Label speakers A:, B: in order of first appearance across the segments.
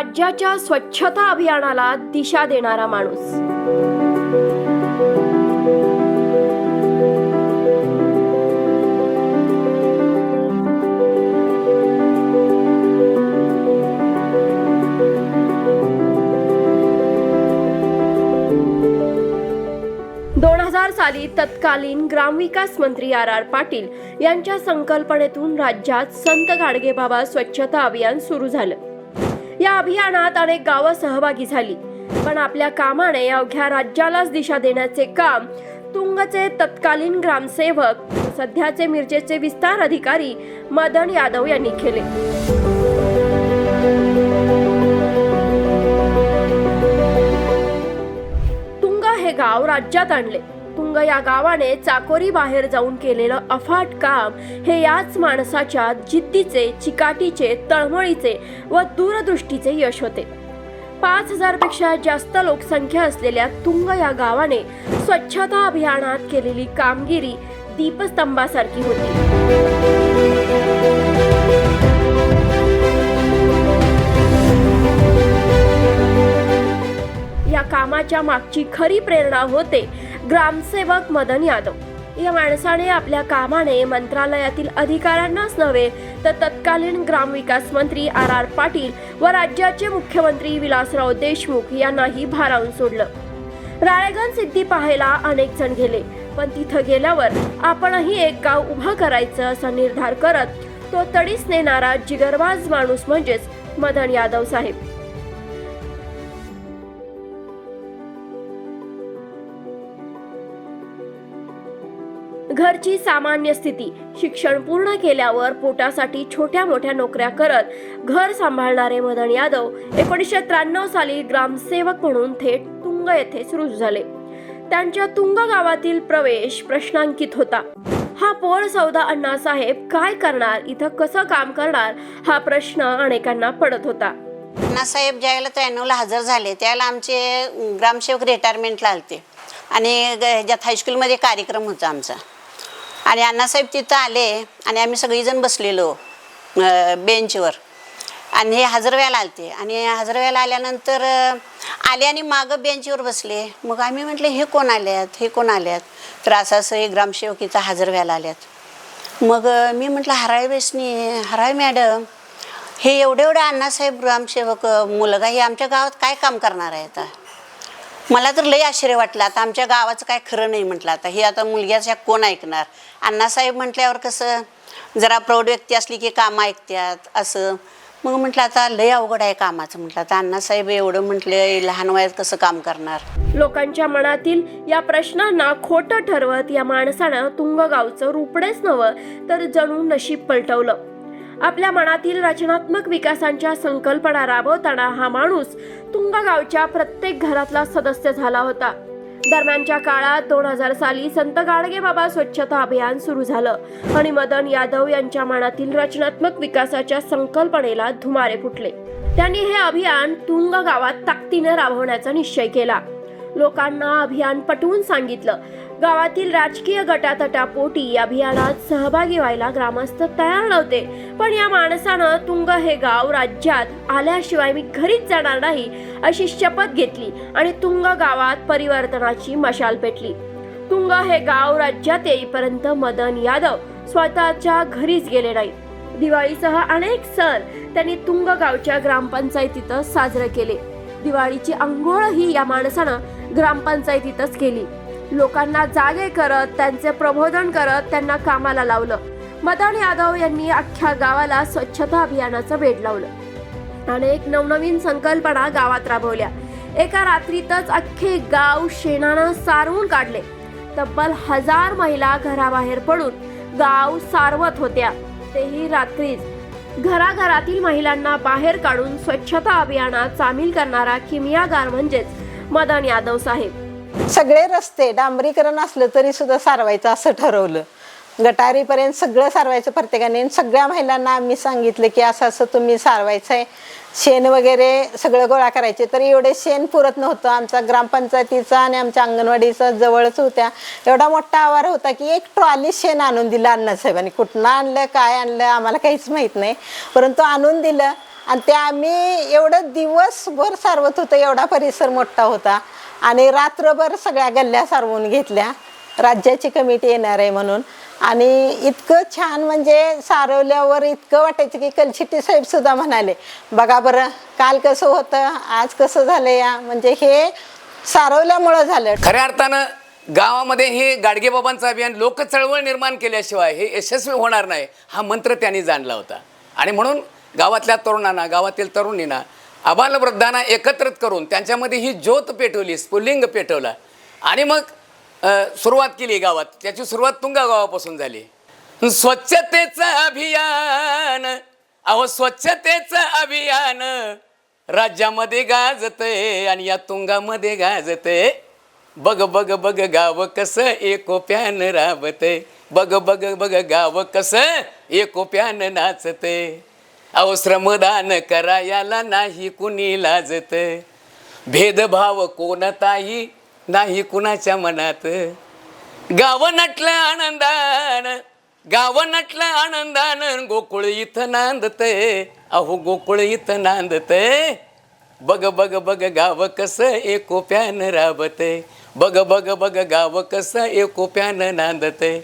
A: राज्याच्या स्वच्छता अभियानाला दिशा देणारा माणूस. दोन हजार साली तत्कालीन ग्रामविकास मंत्री आर आर पाटील यांच्या संकल्पनेतून राज्यात संत गाडगेबाबा स्वच्छता अभियान सुरू झालं. या अभियानात अनेक गावं सहभागी झाली. पण आपल्या कामाने अवघ्या राज्यालाच दिशा देण्याचे काम तुंगचे तत्कालीन ग्रामसेवक सध्याचे मिरजेचे विस्तार अधिकारी मदन यादव यांनी केले. तुंग हे गाव राज्यात आणले. तुंग या गावाने चाकोरी बाहेर जाऊन केलेलं अफाट काम हे याच माणसाच्या जिद्दीचे चिकाटीचे तळमळीचे व दूरदृष्टीचे यश होते. पाच हजारपेक्षा जास्त लोकसंख्या असलेल्या तुंग या गावाने स्वच्छता अभियानात केलेली कामगिरी दीपस्तंभासारखी होती. या कामाच्या मागची खरी प्रेरणा होते ग्रामसेवक मदन यादव. या माणसाने आपल्या कामाने मंत्रालयातील अधिकाऱ्यांनाच नव्हे तर तत्कालीन ग्रामविकास मंत्री आर आर पाटील व राज्याचे मुख्यमंत्री विलासराव देशमुख यांनाही भारावून सोडलं. राळेगण सिद्धी पाहायला अनेक जण गेले पण तिथं गेल्यावर आपणही एक गाव उभं करायचं असा निर्धार करत तो तडीस नेणारा जिगरबाज माणूस म्हणजेच मदन यादव साहेब. घरची सामान्य स्थिती. शिक्षण पूर्ण केल्यावर पोटासाठी छोट्या मोठ्या नोकऱ्या करत घर सांभाळणारे मदन यादव एकोणीसशे त्र्याण्णव साली ग्रामसेवक म्हणून थेट तुंग येथे सुरू झाले. त्यांच्या तुंग गावातील प्रवेश प्रश्नांकित होता. हा पोर सौदा अण्णासाहेब काय करणार इथं कसं काम करणार हा प्रश्न अनेकांना पडत होता.
B: अण्णासाहेब ज्यावेळेला त्र्याण्णवला हजर झाले त्यावेळेला आमचे ग्रामसेवक रिटायरमेंटला आलते. आणि ज्यात ह्याच्यात हायस्कूलमध्ये कार्यक्रम होता आमचा. आणि अण्णासाहेब तिथं आले आणि आम्ही सगळीजण बसलेलो बेंचवर. आणि हे हजरव्याला आलते. आणि हजरव्याला आल्यानंतर आले आणि मागं बेंचवर बसले. मग आम्ही म्हटले हे कोण आल्यात? हे कोण आल्यात? तर असं असं हे ग्रामसेवक इथं हजरव्याला आल्यात. मग मी म्हटलं हराय बेसनी हराय मॅडम हे एवढे एवढे अण्णासाहेब ग्रामसेवक मुलगा हे आमच्या गावात काय काम करणार आहे आता? मला तर लई आश्चर्य वाटलं. आता आमच्या गावाचं काय खरं नाही म्हटलं. आता हे आता मुलग्याच्या कोण ऐकणार? अण्णासाहेब म्हटल्यावर कसं? जरा प्रौढ व्यक्ती असली की कामं ऐकतात असं. मग म्हटलं आता लई अवघड आहे कामाचं म्हटलं. आता अण्णासाहेब एवढं म्हटलं लहान वयात कसं काम करणार?
A: लोकांच्या मनातील या प्रश्नांना खोटं ठरवत या माणसानं तुंगगावचं रुपडेच नवं तर जणू नशीब पलटवलं. आपल्या मनातील रचनात्मक विकासांच्या संकल्पना राबवताना हा माणूस तुंगगावच्या प्रत्येक घरातला सदस्य झाला होता. दरम्यानच्या काळात दोन हजार साली संत गाडगेबाबा स्वच्छता अभियान सुरू झालं. आणि मदन यादव यांच्या मनातील रचनात्मक विकासाच्या संकल्पनेला धुमारे फुटले. त्यांनी हे अभियान तुंग गावात ताकदीने राबवण्याचा निश्चय केला. लोकांना अभियान पटवून सांगितलं. गावातील राजकीय गटातटापोटी या अभियानात सहभागी व्हायला ग्रामस्थ तयार नव्हते. पण या माणसानं तुंग हे गाव राज्यात आल्याशिवाय मी घरीच जाणार नाही अशी शपथ घेतली आणि तुंग गावात परिवर्तनाची मशाल पेटली. तुंग हे गाव राज्यात येईपर्यंत मदन यादव स्वतःच्या घरीच गेले नाही. दिवाळीसह अनेक सण त्यांनी तुंग गावच्या ग्रामपंचायतीतच साजरे केले. दिवाळीची आंघोळ ही या माणसानं ग्रामपंचायतीतच केली. लोकांना जागे करत त्यांचे प्रबोधन करत त्यांना कामाला लावलं. मदन यादव यांनी अख्ख्या गावाला स्वच्छता अभियानाचं वेड लावलं. अनेक नवनवीन संकल्पना गावात राबवल्या. एका रात्रीतच अख्खे गाव शेणानं सारवून काढले. तब्बल हजार महिला घराबाहेर पडून गाव सारवत होत्या. तेही रात्रीच. घराघरातील महिलांना बाहेर काढून स्वच्छता अभियानात सामील करणारा किमियागार म्हणजेच मदन यादव साहेब.
C: सगळे रस्ते डांबरीकरण असलं तरी सुद्धा सारवायचं असं ठरवलं. गटारीपर्यंत सगळं सारवायचं प्रत्येकाने. आणि सगळ्या महिलांना आम्ही सांगितलं की असं असं तुम्ही सारवायचं आहे शेण वगैरे सगळं गोळा करायचे. तर एवढे शेण पुरत नव्हतं. आमचा ग्रामपंचायतीचा आणि आमच्या अंगणवाडीचा जवळच होत्या. एवढा मोठा आवार होता की एक ट्रॉली शेण आणून दिलं अण्णासाहेबांनी कुठनं आणलं काय आणलं आम्हाला काहीच माहीत नाही. परंतु आणून दिलं. आणि ते आम्ही एवढं दिवसभर सारवत होतं. एवढा परिसर मोठा होता. आणि रात्रभर सगळ्या गल्ल्या सारवून घेतल्या. राज्याची कमिटी येणार आहे म्हणून. आणि इतकं छान म्हणजे सारवल्यावर इतकं वाटायचं की कलशिट्टी साहेबसुद्धा म्हणाले बघा बरं काल कसं होतं आज कसं झालं या? म्हणजे हे सारवल्यामुळं झालं.
D: खऱ्या अर्थानं गावामध्ये हे गाडगेबाबांचं अभियान लोक चळवळ निर्माण केल्याशिवाय हे यशस्वी होणार नाही हा मंत्र त्यांनी जाणला होता. आणि म्हणून गावातल्या तरुणांना गावातील तरुणींना आबालवृद्धांना एकत्रित करून त्यांच्यामध्ये ही ज्योत पेटवली स्फुलिंग पेटवला. आणि मग सुरुवात केली गावात. त्याची सुरुवात तुंगा गावापासून झाली. स्वच्छतेचं अभियान. अहो स्वच्छतेचं अभियान. राज्यामध्ये गाजतंय आणि या तुंगामध्ये गाजतंय बघ बघ बघ गाव कसं एकोप्यान राबतंय बघ बघ बघ गाव कसं एकोप्यान नाचतय अहो श्रमदान करायला नाही कुणी लाजत. भेदभाव कोणताही नाही कुणाच्या मनात. गाव नटलं आनंदान गाव नटलं आनंदान गोकुळ इथं नांदतय अहो गोकुळ इथं नांदतय बघ बघ बघ गाव कसं एकोप्यानं राबते. बघ बघ बघ गाव कसं एकोप्यानं आहे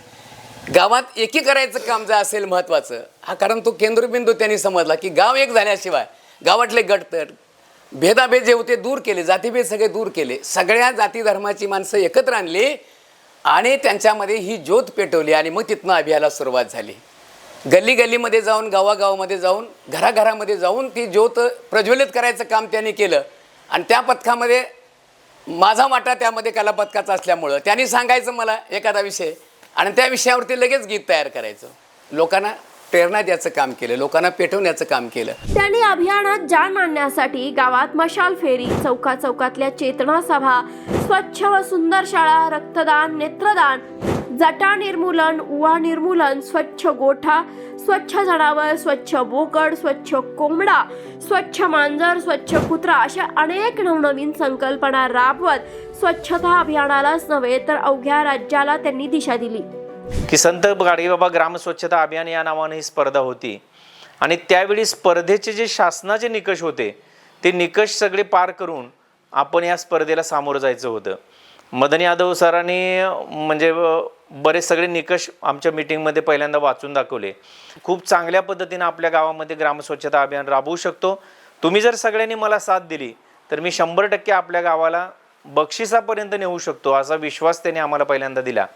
D: गावात एकी करायचं काम जर असेल महत्त्वाचं हा कारण तो केंद्रबिंदू त्यांनी समजला की गाव एक झाल्याशिवाय गावातले गटतट भेदाभेद जे होते दूर केले जातीभेद सगळे दूर केले सगळ्या जाती धर्माची माणसं एकत्र आणली आणि त्यांच्यामध्ये ही ज्योत पेटवली आणि मग तिथनं अभियाला सुरुवात झाली. गल्ली गल्लीमध्ये जाऊन गावागावामध्ये जाऊन घराघरामध्ये जाऊन ती ज्योत प्रज्वलित करायचं काम त्यांनी केलं आणि त्या पथकामध्ये माझा वाटा त्यामध्ये कला पथकाचा असल्यामुळं त्यांनी सांगायचं मला एखादा विषय आणि त्या विषयावरती लगेच गीत तयार करायचं. लोकांना प्रेरणा द्यायचं काम केलं लोकांना पेटवण्याचं काम केलं.
A: त्यांनी अभियानात जान आणण्यासाठी गावात मशाल फेरी चौका चौकातल्या चेतना सभा स्वच्छ व सुंदर शाळा रक्तदान नेत्रदान जटा निर्मूलन उवा निर्मूलन स्वच्छ गोठा स्वच्छ जनावर स्वच्छ बोकड स्वच्छ कोंबडा स्वच्छ मांजर स्वच्छ कुत्रा अशा अनेक नवनवीन संकल्पना राबवत स्वच्छता अभियानालाच नव्हे तर अवघ्या राज्याला त्यांनी दिशा दिली.
E: की संत गाडगेबाबा ग्राम स्वच्छता अभियान या नावाने ही स्पर्धा होती. आणि त्यावेळी स्पर्धेचे जे शासनाचे निकष होते ते निकष सगळे पार करून आपण या स्पर्धेला सामोरं जायचं होतं. मदन यादव सरांनी म्हणजे बरेच सगळे निकष आमच्या मिटिंगमध्ये पहिल्यांदा वाचून दाखवले. खूप चांगल्या पद्धतीनं आपल्या गावामध्ये ग्रामस्वच्छता अभियान राबवू शकतो. तुम्ही जर सगळ्यांनी मला साथ दिली तर मी शंभर टक्के आपल्या गावाला बक्षिसापर्यंत नेऊ शकतो असा विश्वास त्यांनी आम्हाला पहिल्यांदा दिला.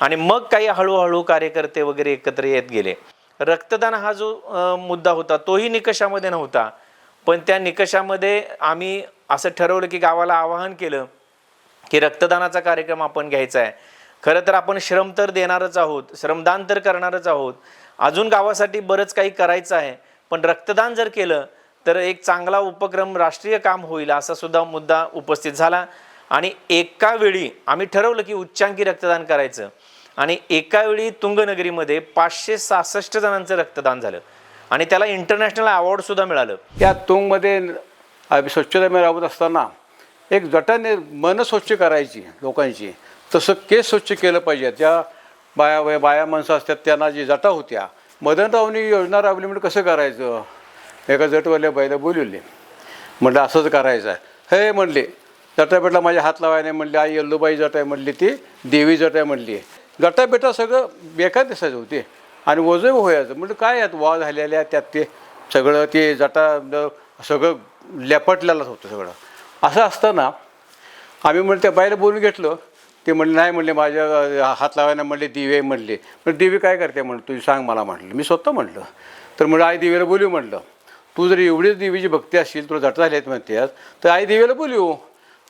E: आणि मग काही हळूहळू कार्यकर्ते वगैरे एकत्र येत गेले. रक्तदान हा जो मुद्दा होता तोही निकषामध्ये नव्हता. पण त्या निकषामध्ये आम्ही असं ठरवलं की गावाला आवाहन केलं की रक्तदानाचा कार्यक्रम आपण घ्यायचा आहे. खरं तर आपण श्रम तर देणारच आहोत श्रमदान तर करणारच आहोत. अजून गावासाठी बरंच काही करायचं आहे. पण रक्तदान जर केलं तर एक चांगला उपक्रम राष्ट्रीय काम होईल असा सुद्धा मुद्दा उपस्थित झाला. आणि एका वेळी आम्ही ठरवलं की उच्चांकी रक्तदान करायचं. आणि एका वेळी तुंगनगरीमध्ये पाचशे सहासष्ट जणांचं रक्तदान झालं. आणि त्याला इंटरनॅशनल अवॉर्डसुद्धा मिळालं.
F: या तुंगमध्ये आम्ही स्वच्छता राबवत असताना एक जटाने मन स्वच्छ करायची लोकांची. तसं केस स्वच्छ केलं पाहिजे. त्या बाया वय बाया माणसं असतात त्यांना जी जटा होत्या मदनरावनी योजना राबवली म्हणजे कसं करायचं? एका जटवाल्या बाईला बोलवले. म्हटलं असंच करायचं आहे. हे म्हणले जटापेटला माझ्या हात लावाय नाही आई यल्लूबाई जट आहे म्हणली ती देवी जट आहे म्हणली. आहे बेटा सगळं बेकार दिसायचं होते. आणि वजन व्हायचं. म्हणजे काय यात वा झालेल्या त्यात ते? सगळं ते जटा सगळं लेपटलेलंच होतं सगळं. असं असताना आम्ही म्हणलं त्या बाईला बोलून घेतलं. ते म्हणले नाही म्हणले माझ्या हात लावायला म्हणले दिवे म्हणले. पण दिवे काय करते? म्हणलं तुझी सांग मला म्हटलं मी स्वतः म्हटलं तर म्हणलं आई दिवेला बोलू म्हटलं तू जर एवढीच देवीची भक्ती असशील तुला जटा झाली आहेत म्हणते तर आई देवीला बोलू.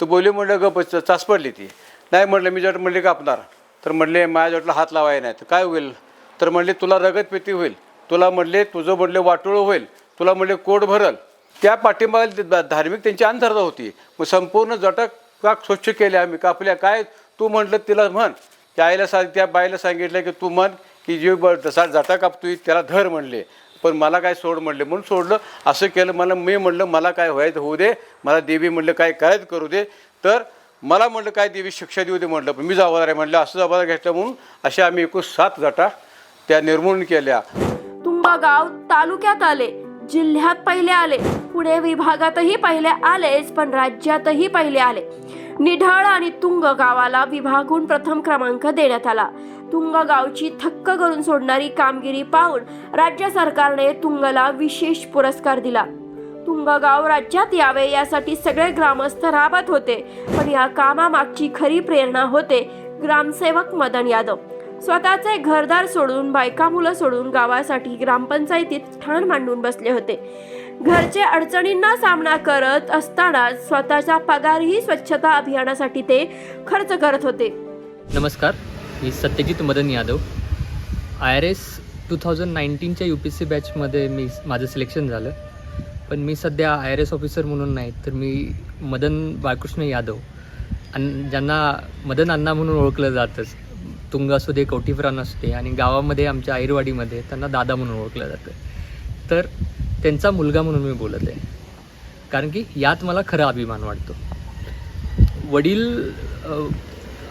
F: तर बोलली म्हणलं गप चाच पडली ती. नाही म्हटलं मी जट म्हणले कापणार. तर म्हणले माझ्या जटला हात लावाय नाही. तर काय होईल? तर म्हणले तुला रगत पेती होईल. तुला म्हणले तुझं म्हणले वाटोळं होईल. तुला म्हणले कोट भरल. त्या पाठिंबाला धार्मिक त्यांची अंधर्धा होती. मग संपूर्ण जटक का स्वच्छ केले आम्ही? कापल्या काय? तू म्हटलं तिला म्हण. त्या आईला सांग त्या बाईला सांगितलं की तू म्हण की जीव ब जसा जटा कापतोय त्याला धर म्हणले. पण मला काय सोड म्हणले म्हणून सोडलं. असं केलं मला मी म्हणलं मला काय व्हायचं होऊ दे मला देवी म्हणलं काय करायचं करू दे. तर मला म्हटलं काय देवी शिक्षा देऊ दे म्हटलं पण मी जबाबदार आहे म्हटलं असं जबाबदार घेतलं म्हणून अशा आम्ही एकूण सात जटा त्या निर्मूलन केल्या.
A: तुंबगाव तालुक्यात आले जिल्ह्यात पहिले आले पुणे विभागातही पहिले आलेच पण राज्यातही पहिले आले. निढाळ आणि तुंग गावाला विभागून प्रथम क्रमांक देण्यात आला. तुंग गावची थक्क करून सोडणारी कामगिरी पाहून राज्य सरकारने तुंगला विशेष पुरस्कार दिला. तुंगगाव राज्यात यावे यासाठी सगळे ग्रामस्थ राबत होते पण या कामामागची खरी प्रेरणा होते ग्रामसेवक मदन यादव. स्वतःचे घरदार सोडून बायका मुलं सोडून गावासाठी ग्रामपंचायतीत ठाण मांडून बसले होते. घरचे अडचणींना सामना करत असताना स्वतःचा पगारही स्वच्छता अभियानासाठी ते खर्च करत होते.
G: नमस्कार मी Satyajit Madan Yadav. I R S two thousand नाईन्टीनच्या U P S बॅचमध्ये मी माझं सिलेक्शन झालं. पण मी सध्या आय आर एस ऑफिसर म्हणून नाही तर मी मदन बाळकृष्ण यादव. आणि ज्यांना मदन अण्णा म्हणून ओळखलं जातंच. तुंग असू दे कवठीप्राण असू दे आणि गावामध्ये आमच्या आईरवाडीमध्ये त्यांना दादा म्हणून ओळखलं जातं. तर त्यांचा मुलगा म्हणून मी बोलत आहे. कारण की यात मला खरा अभिमान वाटतो. वडील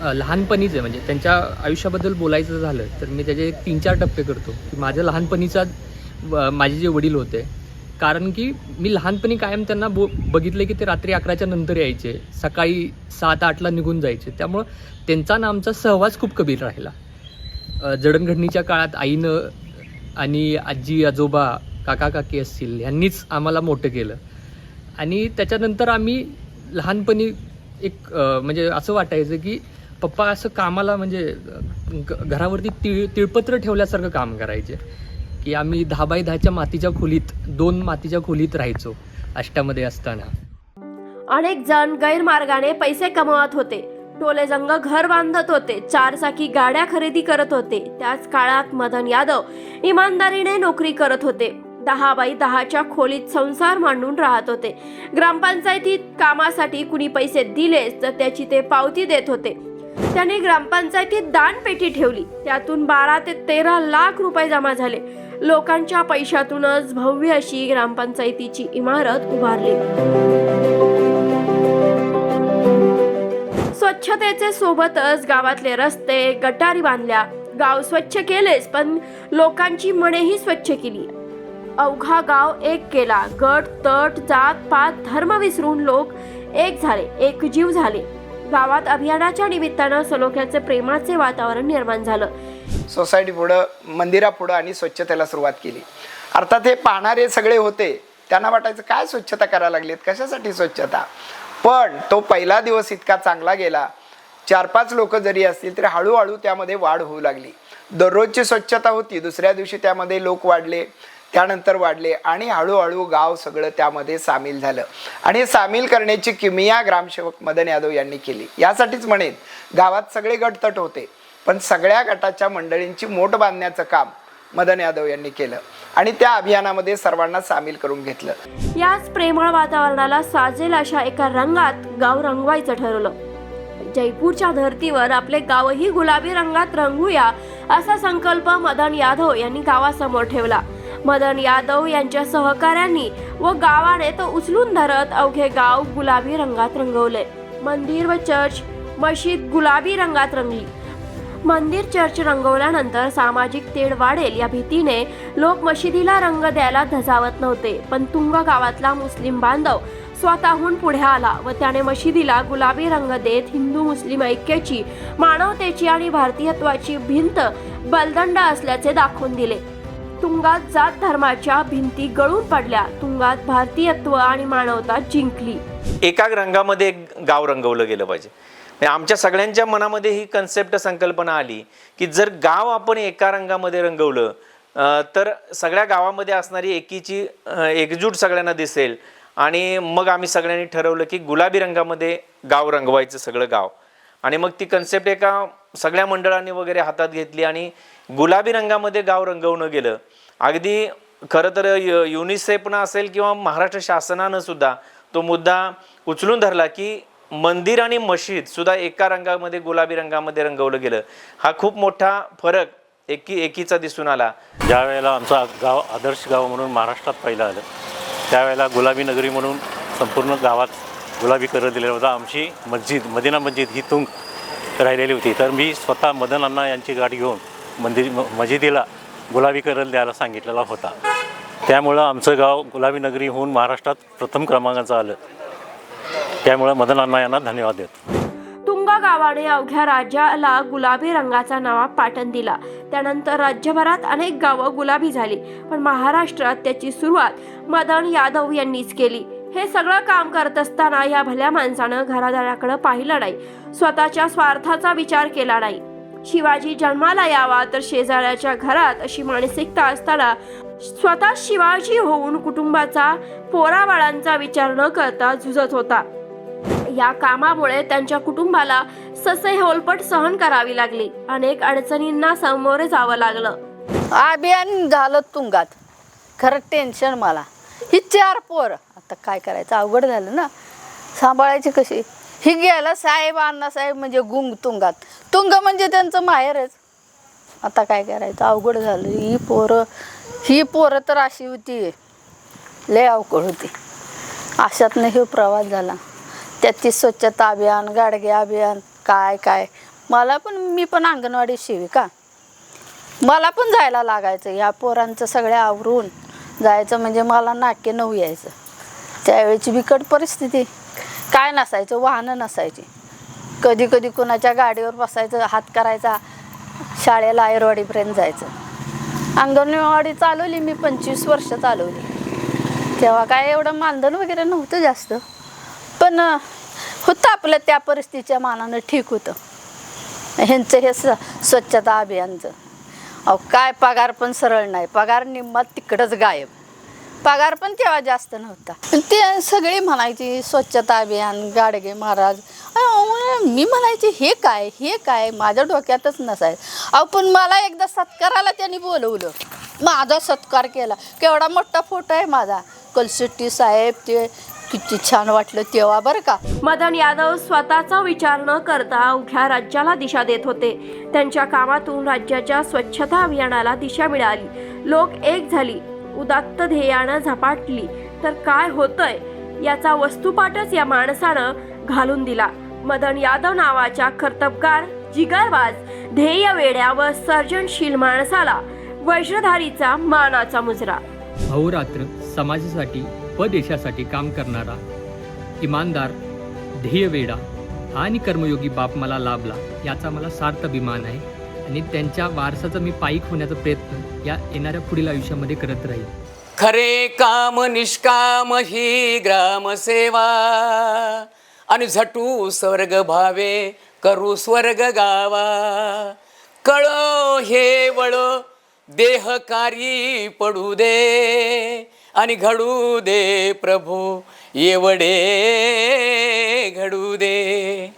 G: लहानपणीचे म्हणजे त्यांच्या आयुष्याबद्दल बोलायचं झालं तर मी त्याचे तीन चार टप्पे करतो. की माझ्या लहानपणीचा व- माझे जे वडील होते कारण की मी लहानपणी कायम त्यांना बो बघितलं की ते रात्री अकराच्या नंतर यायचे सकाळी सात आठला निघून जायचे. त्यामुळं त्यांचा ना आमचा सहवास खूप कबीर राहिला. जडणघडणीच्या काळात आईनं आणि आजी आजोबा काका काकी असतील ह्यांनीच आम्हाला मोठं केलं. आणि त्याच्यानंतर आम्ही लहानपणी एक म्हणजे असं वाटायचं की पप्पा असं कामाला म्हणजे घरावरती तिळ तिळपत्र ठेवल्यासारखं काम करायचे. की आम्ही दहा बाय दहाच्या मातीच्या खोलीत दोन मातीच्या खोलीत राहायचो अष्टामध्ये असताना.
A: अनेक जण गैरमार्गाने पैसे कमवत होते. टोले जंग घर बांधत होते. चारचाकी गाड्या खरेदी करत होते. त्याच काळात मदन यादव इमानदारीने नोकरी करत होते. दहा बाई दहाच्या खोलीत संसार मांडून राहत होते. ग्रामपंचायतीत कामासाठी कुणी पैसे दिलेच तर त्याची ते पावती देत होते. त्याने ग्रामपंचायतीत दानपेटी ठेवली. त्यातून बारा ते तेरा लाख रुपये जमा झाले. लोकांच्या पैशातूनच भव्य अशी ग्रामपंचायतीची इमारत उभारली. स्वच्छतेचे सोबतच गावातले रस्ते गटारी बांधल्या. गाव स्वच्छ केलेच पण लोकांची मनेही स्वच्छ केली. अवघा गाव एक केला. गट तट जात पात धर्म विसरून लोक एक झाले एकजीव झाले. गावात अभियानाच्या निमित्तानं सलोख्याचे प्रेमाचे वातावरण निर्माण झालं.
H: सोसायटी पुढं मंदिरापुढं आणि स्वच्छतेला सुरुवात केली. अर्थात हे पाहणारे सगळे होते. त्यांना वाटायचं काय स्वच्छता करायला लागलीत? कशासाठी स्वच्छता? पण तो पहिला दिवस इतका चांगला गेला. चार पाच लोक जरी असतील तरी हळूहळू त्यामध्ये वाढ होऊ लागली. दररोजची स्वच्छता होती. दुसऱ्या दिवशी त्यामध्ये लोक वाढले. त्यानंतर वाढले आणि हळूहळू गाव सगळं त्यामध्ये सामील झालं. आणि सामील करण्याची किमिया ग्रामसेवक मदन यादव यांनी केली. यासाठीच म्हणेन गावात सगळे गटतट होते पण सगळ्या गटाच्या मंडळींची मोठ बांधण्याचं काम मदन यादव यांनी केलं आणि त्या अभियानामध्ये सर्वांना सामील करून घेतलं.
A: याच प्रेमळ वातावरणाला साजेल अशा एका रंगात गाव रंगवायचं ठरवलं. जयपूरच्या धर्तीवर आपले गावही गुलाबी रंगात रंगूया असा संकल्प मदन यादव यांनी गावासमोर ठेवला. मदन यादव यांच्या सहकाऱ्यांनी व गावाने तो उचलून धरत अवघे गाव गुलाबी रंगात रंगवले. मंदिर व चर्च मशीद गुलाबी रंगात रंगली. मंदिर चर्च रंगवल्यानंतर सामाजिक तेढ वाढेल या भीतीने लोक मशिदीला रंग द्यायला धजावत नव्हते पण तुंग गावातला मुस्लिम बांधव स्वतःहून पुढे आला व त्याने मशिदीला गुलाबी रंग देत हिंदू मुस्लिम ऐक्याची मानवतेची आणि भारतीयत्वाची भिंत बलदंड असल्याचे दाखवून दिले. तुंगात जात धर्माच्या भिंती गळून पडल्या. तुंगात भारतीयत्व आणि मानवता जिंकली.
E: एका रंगामध्ये एक गाव रंगवलं गेलं पाहिजे. म्हणजे आमच्या सगळ्यांच्या मनामध्ये ही कन्सेप्ट संकल्पना आली की जर गाव आपण एका रंगामध्ये रंगवलं तर सगळ्या गावामध्ये असणारी एकीची एकजूट सगळ्यांना दिसेल. आणि मग आम्ही सगळ्यांनी ठरवलं की गुलाबी रंगामध्ये गाव रंगवायचं सगळं गाव. आणि मग ती कन्सेप्ट एका सगळ्या मंडळांनी वगैरे हातात घेतली आणि गुलाबी रंगामध्ये गाव रंगवणं गेलं. अगदी खरं तर युनिसेफनं असेल किंवा महाराष्ट्र शासनानं सुद्धा तो मुद्दा उचलून धरला की मंदिर आणि मशीद सुद्धा एका रंगामध्ये गुलाबी रंगामध्ये रंगवलं गेलं. हा खूप मोठा फरक एकी एकीचा दिसून आला.
I: ज्या वेळेला आमचा गाव आदर्श गाव म्हणून महाराष्ट्रात पहिलं आलं त्यावेळेला गुलाबी नगरी म्हणून संपूर्ण गावात गुलाबी कलर दिलेला होता. आमची मस्जिद मदिना मस्जिद ही तुंग राहिलेली होती. तर मी स्वतः मदन अण्णा यांची गाडी घेऊन मंदिर म- मस्जिदीला गुलाबी कलर द्यायला सांगितलेला होता. त्यामुळं आमचं गाव गुलाबी नगरी होऊन महाराष्ट्रात प्रथम क्रमांकाचं आलं. त्यामुळं मदन अण्णा यांना धन्यवाद देतो.
A: तुंगा गावाने अवघ्या राज्याला गुलाबी रंगाचा नवा पाटण दिला. त्यानंतर राज्यभरात अनेक गावं गुलाबी झाली पण महाराष्ट्रात त्याची सुरुवात मदन यादव यांनीच केली. हे सगळं काम करत असताना या भल्या माणसानं घरादाराकडे पाहिलं नाही. स्वतःच्या स्वार्थाचा विचार केला नाही. शिवाजी जन्माला यावा तर शेजाऱ्याच्या घरात अशी मानसिकता असताना स्वतः शिवाजी होऊन कुटुंबाचा पोराबाळांचा विचार न करता झुजत होता. या कामामुळे त्यांच्या कुटुंबाला ससे होलपट सहन करावी लागली. अनेक अडचणींना सामोरे जावं लागलं.
J: अभियान झालं तुंगात. खरं टेन्शन मला. ही चार पोर. आता काय करायचं? अवघड झालं ना. सांभाळायची कशी? ही गेला साहेब अण्णासाहेब म्हणजे गुंग तुंगात. तुंग म्हणजे त्यांचं माहेरच. आता काय करायचं? अवघड झालं. ही पोरं ही पोरं तर अशी होती. लय अवघड होती. अशातनं हे प्रवास झाला. त्याची स्वच्छता अभियान गाडगे अभियान काय काय. मला पण मी पण अंगणवाडी शिविका. मला पण जायला लागायचं. या पोरांचं सगळ्या आवरून जायचं. म्हणजे मला नाके नऊ यायचं. त्यावेळेची बिकट परिस्थिती. काय नसायचं वाहनं नसायची. कधी कधी कोणाच्या गाडीवर बसायचं हात करायचा शाळेला आयरवाडीपर्यंत जायचं. अंगणवाडी चालवली मी पंचवीस वर्ष चालवली. तेव्हा काय एवढं मानधन वगैरे नव्हतं जास्त. पण होतं आपलं त्या परिस्थितीच्या मानानं ठीक होतं. ह्यांचं हे स स्वच्छता अभियानचं. अहो काय पगार पण सरळ नाही. पगार निम्मा तिकडंच गायब. पगार पण तेव्हा जास्त नव्हता. पण ते सगळे म्हणायची स्वच्छता अभियान गाडगे महाराज. अहो, मी म्हणायचे हे काय हे काय? माझ्या डोक्यातच नसायचं अहो पण मला एकदा सत्काराला त्यांनी बोलवलं. माझा सत्कार केला. केवढा मोठा फोटो आहे माझा. कलशेट्टी साहेब ते किती छान वाटलं तेव्हा बरं का.
A: मदन यादव स्वतःचा विचार न करता अवघ्या राज्याला दिशा देत होते. त्यांच्या कामातून राज्याच्या स्वच्छता अभियानाला दिशा मिळाली. लोक एक झाली. उदात्त ध्येयानं झपाटली. तर काय होतंय? याचा वस्तुपाठच या माणसानं घालून दिला. मदन यादव नावाच्या कर्तबगार जिगरबाज ध्येय वेड्या व सर्जनशील माणसाला वज्रधारीचा मानाचा मुजरा.
G: अहोरात्र समाजासाठी व देशासाठी काम करणारा इमानदार ध्येयवेडा आणि कर्मयोगी बाप मला लाभला याचा मला सार्थ अभिमान आहे. आणि त्यांच्या वारसाचा मी पायीक होण्याचा प्रयत्न या येणाऱ्या पुढील आयुष्यामध्ये करत राहील.
D: खरे काम निष्काम ही ग्रामसेवा. आणि झटू स्वर्ग भावे करू स्वर्ग गावा. कळो हे वळो देहकारी पडू दे. आणि घडू दे प्रभू एवढे घडू दे.